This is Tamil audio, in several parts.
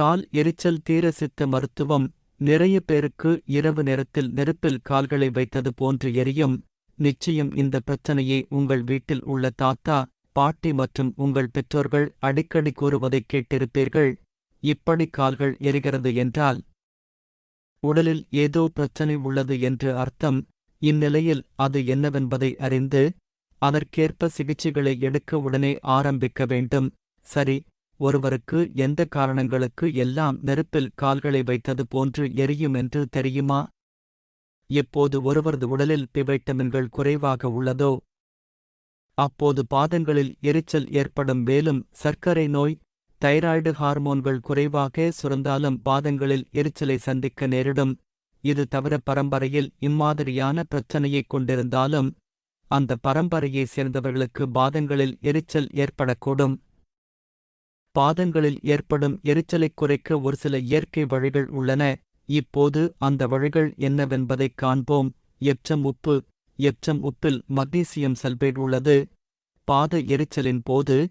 கால் எரிச்சல் தீர சித்த மருத்துவம் நிறைய பேருக்கு இரவு நேரத்தில் நெருப்பில் கால்களை வைத்தது போன்று எரியும். நிச்சயம் இந்த பிரச்சனையை உங்கள் வீட்டில் உள்ள தாத்தா பாட்டி மற்றும் உங்கள் பெற்றோர்கள் அடிக்கடி கூறுவதைக் கேட்டிருப்பீர்கள். இப்படி கால்கள் எரிகிறது என்றால்? உடலில் ஏதோ பிரச்சனை உள்ளது என்று அர்த்தம். இந்நிலையில் அது என்னவென்பதை அறிந்து அதற்கேற்ப சிகிச்சைகளை எடுக்க உடனே ஆரம்பிக்க வேண்டும். சரி ஒருவருக்கு எந்த காரணங்களுக்கு எல்லாம் நெருப்பில் கால்களை வைத்தது போன்று எரியும் என்று தெரியுமா? எப்போது ஒருவரது உடலில் பிவைட்டமின்கள் குறைவாக உள்ளதோ? அப்போது பாதங்களில் எரிச்சல் ஏற்படும் மேலும் சர்க்கரை நோய் தைராய்டு ஹார்மோன்கள் குறைவாக சுரந்தாலும் பாதங்களில் எரிச்சலை சந்திக்க நேரிடும். இது தவிர பரம்பரையில் இம்மாதிரியான பிரச்சனையைக் கொண்டிருந்தாலும் அந்த பரம்பரையைச் சேர்ந்தவர்களுக்கு பாதங்களில் எரிச்சல் ஏற்படக்கூடும். பாதங்களில் ஏற்படும் எரிச்சலைக் குறைக்க ஒரு சில இயற்கை வழிகள் உள்ளன. இப்போது அந்த வழிகள் என்னவென்பதைக் காண்போம். எச்சம் உப்பு. எச்சம் உப்பில் மக்னீசியம் சல்பேட் உள்ளது. பாத எரிச்சலின் போது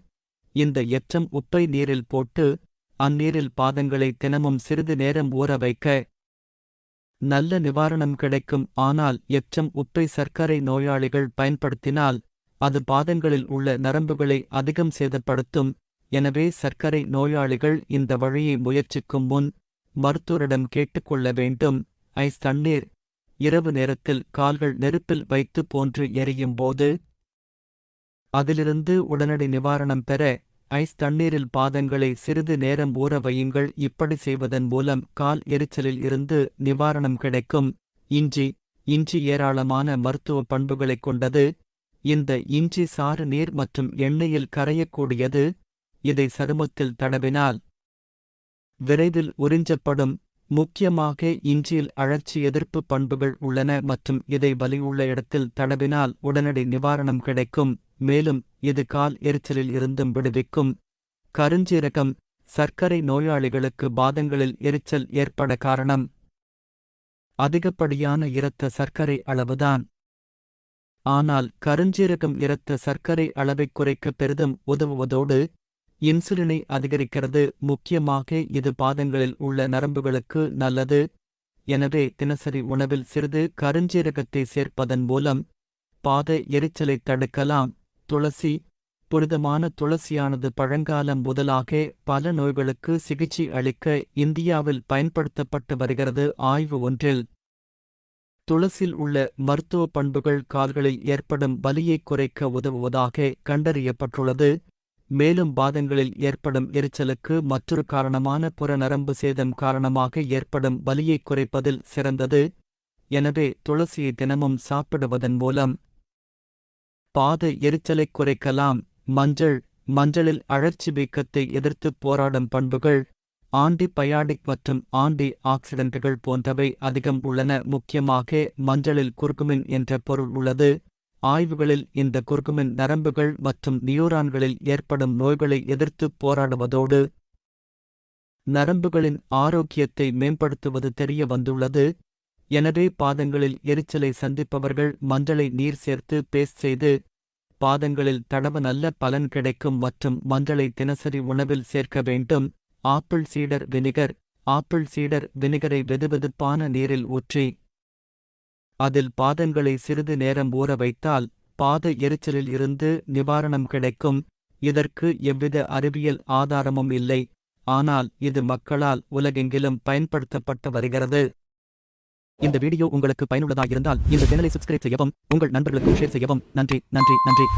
இந்த எச்சம் உப்பை நீரில் போட்டு அந்நீரில் பாதங்களை தினமும் சிறிது நேரம் ஊற வைக்க நல்ல நிவாரணம் கிடைக்கும். ஆனால் எச்சம் உப்பை சர்க்கரை நோயாளிகள் பயன்படுத்தினால் அது பாதங்களில் உள்ள நரம்புகளை அதிகம் சேதப்படுத்தும். எனவே சர்க்கரை நோயாளிகள் இந்த வழியை முயற்சிக்கும் முன் மருத்துவரிடம் கேட்டுக்கொள்ள வேண்டும். ஐஸ் தண்ணீர். இரவு நேரத்தில் கால்கள் நெருப்பில் வைத்து போன்று எரியும் போது அதிலிருந்து உடனடி நிவாரணம் பெற ஐஸ் தண்ணீரில் பாதங்களை சிறிது நேரம் ஊற வையுங்கள். இப்படி செய்வதன் மூலம் கால் எரிச்சலில் இருந்து நிவாரணம் கிடைக்கும். இஞ்சி. இஞ்சி ஏராளமான மருத்துவ பண்புகளைக் கொண்டது. இந்த இஞ்சி சாறு நீர் மற்றும் எண்ணெயில் கரையக்கூடியது. இதை சருமத்தில் தடவினால் விரைவில் உறிஞ்சப்படும். முக்கியமாக இஞ்சியில் அழற்சி எதிர்ப்பு பண்புகள் உள்ளன மற்றும் இதை வலியுள்ள இடத்தில் தடவினால் உடனடி நிவாரணம் கிடைக்கும். மேலும் இது கால் எரிச்சலில் இருந்தும் விடுவிக்கும். கருஞ்சீரகம் சர்க்கரை நோயாளிகளுக்கு பாதங்களில் எரிச்சல் ஏற்பட காரணம். அதிகப்படியான இரத்த சர்க்கரை அளவுதான். ஆனால் கருஞ்சீரகம் இரத்த சர்க்கரை அளவைக் குறைக்க பெரிதும் உதவுவதோடு இன்சுலினை அதிகரிக்கிறது. முக்கியமாக இது பாதங்களில் உள்ள நரம்புகளுக்கு நல்லது. எனவே தினசரி உணவில் சிறிது கருஞ்சீரகத்தை சேர்ப்பதன் மூலம் பாத எரிச்சலை தடுக்கலாம். துளசி புனிதமான துளசியானது பழங்காலம் முதலாக பல நோய்களுக்கு சிகிச்சை அளிக்க இந்தியாவில் பயன்படுத்தப்பட்டு வருகிறது. ஆய்வு ஒன்றில் துளசில் உள்ள மருத்துவ பண்புகள் கால்களில் ஏற்படும் வலியைக் குறைக்க உதவுவதாக கண்டறியப்பட்டுள்ளது. மேலும் பாதங்களில் ஏற்படும் எரிச்சலுக்கு மற்றொரு காரணமான புறநரம்பு சேதம் காரணமாக ஏற்படும் வலியைக் குறைப்பதில் சிறந்தது. எனவே துளசியை தினமும் சாப்பிடுவதன் மூலம் பாத எரிச்சலைக் குறைக்கலாம். மஞ்சள் மஞ்சளில் அழற்சி வீக்கத்தை எதிர்த்துப் போராடும் பண்புகள் ஆன்டிபயாடிக் மற்றும் ஆண்டி ஆக்சிடென்ட்கள் போன்றவை அதிகம் உள்ளன. முக்கியமாக மஞ்சளில் குர்குமின் என்ற பொருள் உள்ளது. ஆய்வுகளில் இந்த குர்குமின் நரம்புகள் மற்றும் நியூரான்களில் ஏற்படும் நோய்களை எதிர்த்துப் போராடுவதோடு நரம்புகளின் ஆரோக்கியத்தை மேம்படுத்துவது தெரிய வந்துள்ளது. எனவே பாதங்களில் எரிச்சலை சந்திப்பவர்கள் மஞ்சளை நீர் சேர்த்து பேஸ்ட் செய்து பாதங்களில் தடவ நல்ல பலன் கிடைக்கும் மற்றும் மஞ்சளை தினசரி உணவில் சேர்க்க வேண்டும். ஆப்பிள் சீடர் வினிகர். ஆப்பிள் சீடர் வினிகரை வெதுவெதுப்பான நீரில் ஊற்றி அதில் பாதங்களை சிறிது நேரம் ஊற வைத்தால் பாத எரிச்சலில் இருந்து நிவாரணம் கிடைக்கும். இதற்கு எவ்வித அறிவியல் ஆதாரமும் இல்லை. ஆனால் இது மக்களால் உலகெங்கிலும் பயன்படுத்தப்பட்டு வருகிறது. இந்த வீடியோ உங்களுக்கு பயனுள்ளதாக இருந்தால் இந்த சேனலை சப்ஸ்கிரைப் செய்யவும் உங்கள் நண்பர்களுக்கும் ஷேர் செய்யவும். நன்றி நன்றி நன்றி.